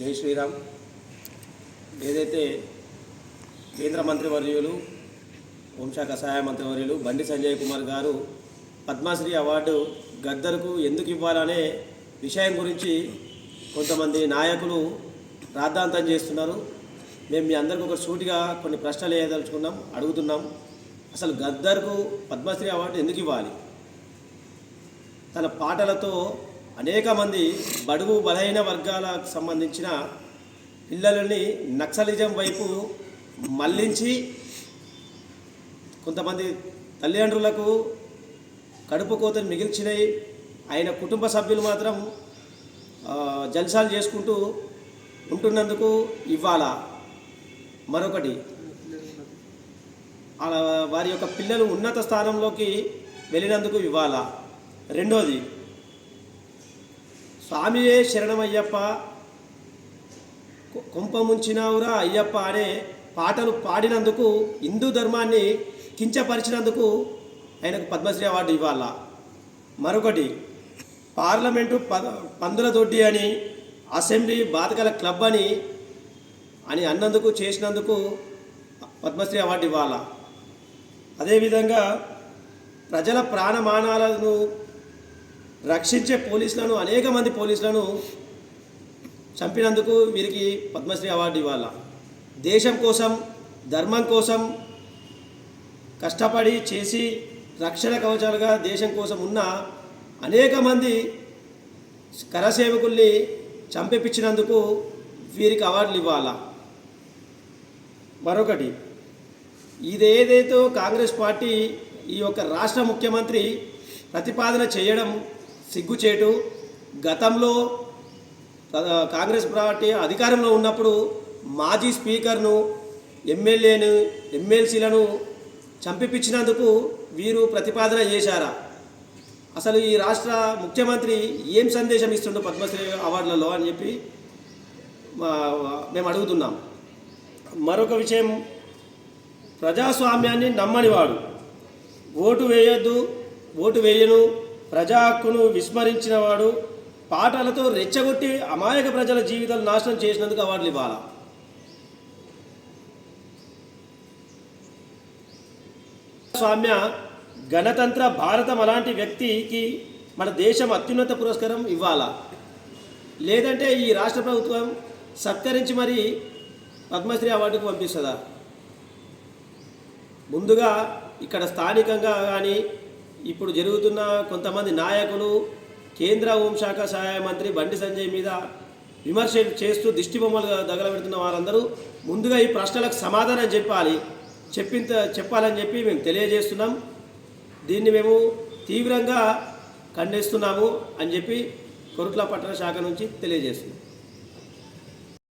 జై శ్రీరామ్. ఏదైతే కేంద్ర మంత్రివర్యులు హోంశాఖ సహాయ మంత్రివర్యులు బండి సంజయ్ కుమార్ గారు పద్మశ్రీ అవార్డు గద్దర్కు ఎందుకు ఇవ్వాలనే విషయం గురించి కొంతమంది నాయకులు రాద్ధాంతం చేస్తున్నారు. మేము మీ అందరికీ ఒక సూటిగా కొన్ని ప్రశ్నలు వేయదలుచుకున్నాం అడుగుతున్నాం. అసలు గద్దర్కు పద్మశ్రీ అవార్డు ఎందుకు ఇవ్వాలి? తన పాటలతో అనేక మంది బడుగు బలహీన వర్గాలకు సంబంధించిన పిల్లలని నక్సలిజం వైపు మళ్ళించి కొంతమంది తల్లిదండ్రులకు కడుపు కోతలు మిగిల్చినాయి ఆయన కుటుంబ సభ్యులు మాత్రం ఆ, జల్సాలు చేసుకుంటూ ఉంటున్నందుకు ఇవ్వాల మరొకటి. అలా వారి యొక్క పిల్లలు ఉన్నత స్థానంలోకి వెళ్ళినందుకు ఇవ్వాలా రెండోది. స్వామియే శరణమయ్యప్ప. కొ- కొంప ముంచినావురా అయ్యప్ప అనే పాటలు పాడినందుకు హిందూ ధర్మాన్ని కించపరిచినందుకు ఆయనకు పద్మశ్రీ అవార్డు ఇవ్వాల. మరొకటి పార్లమెంటు పద పందుల దొడ్డి అని అసెంబ్లీ బాతకల క్లబ్ అని అని అన్నందుకు చేసినందుకు పద్మశ్రీ అవార్డు ఇవ్వాలా. అదేవిధంగా ప్రజల ప్రాణమానాలను రక్షించే పోలీసులను అనేక మంది పోలీసులను చంపినందుకు వీరికి పద్మశ్రీ అవార్డు ఇవ్వాల. దేశం కోసం ధర్మం కోసం కష్టపడి చేసి రక్షణ కవచాలుగా దేశం కోసం ఉన్న అనేక మంది కరసేవకుల్ని చంపిపించినందుకు వీరికి అవార్డులు ఇవ్వాలా. మరొకటి ఇదేదైతే కాంగ్రెస్ పార్టీ ఈ యొక్క రాష్ట్ర ముఖ్యమంత్రి ప్రతిపాదన చేయడం సిగ్గుచేటు. గతంలో కాంగ్రెస్ పార్టీ అధికారంలో ఉన్నప్పుడు మాజీ స్పీకర్ను ఎమ్మెల్యేను ఎమ్మెల్సీలను చంపిపించినందుకు వీరు ప్రతిపాదన చేశారా? అసలు ఈ రాష్ట్ర ముఖ్యమంత్రి ఏం సందేశం ఇస్తుండో పద్మశ్రీ అవార్డులలో అని చెప్పి మేము అడుగుతున్నాం. మరొక విషయం ప్రజాస్వామ్యాన్ని నమ్మనివాడు. ఓటు వేయొద్దు ఓటు వేయను ప్రజా హక్కును విస్మరించినవాడు పాటలతో రెచ్చగొట్టి అమాయక ప్రజల జీవితాలు నాశనం చేసినందుకు అవార్డులు ఇవ్వాలా? స్వామ్య గణతంత్ర భారతం అలాంటి వ్యక్తికి మన దేశం అత్యున్నత పురస్కారం ఇవ్వాలా? లేదంటే ఈ రాష్ట్ర ప్రభుత్వం సత్కరించి మరి పద్మశ్రీ అవార్డుకు పంపిస్తుందా? ముందుగా ఇక్కడ స్థానికంగా కానీ ఇప్పుడు జరుగుతున్న కొంతమంది నాయకులు కేంద్ర హోంశాఖ సహాయ మంత్రి బండి సంజయ్ మీద విమర్శలు చేస్తూ దిష్టి బొమ్మలు దగలబెడుతున్న వారందరూ ముందుగా ఈ ప్రశ్నలకు సమాధానం చెప్పాలి చెప్పింత చెప్పాలని చెప్పి మేము తెలియజేస్తున్నాం. దీన్ని మేము తీవ్రంగా ఖండిస్తున్నాము అని చెప్పి కొరుట్ల పట్టణ శాఖ నుంచి తెలియజేస్తున్నాం.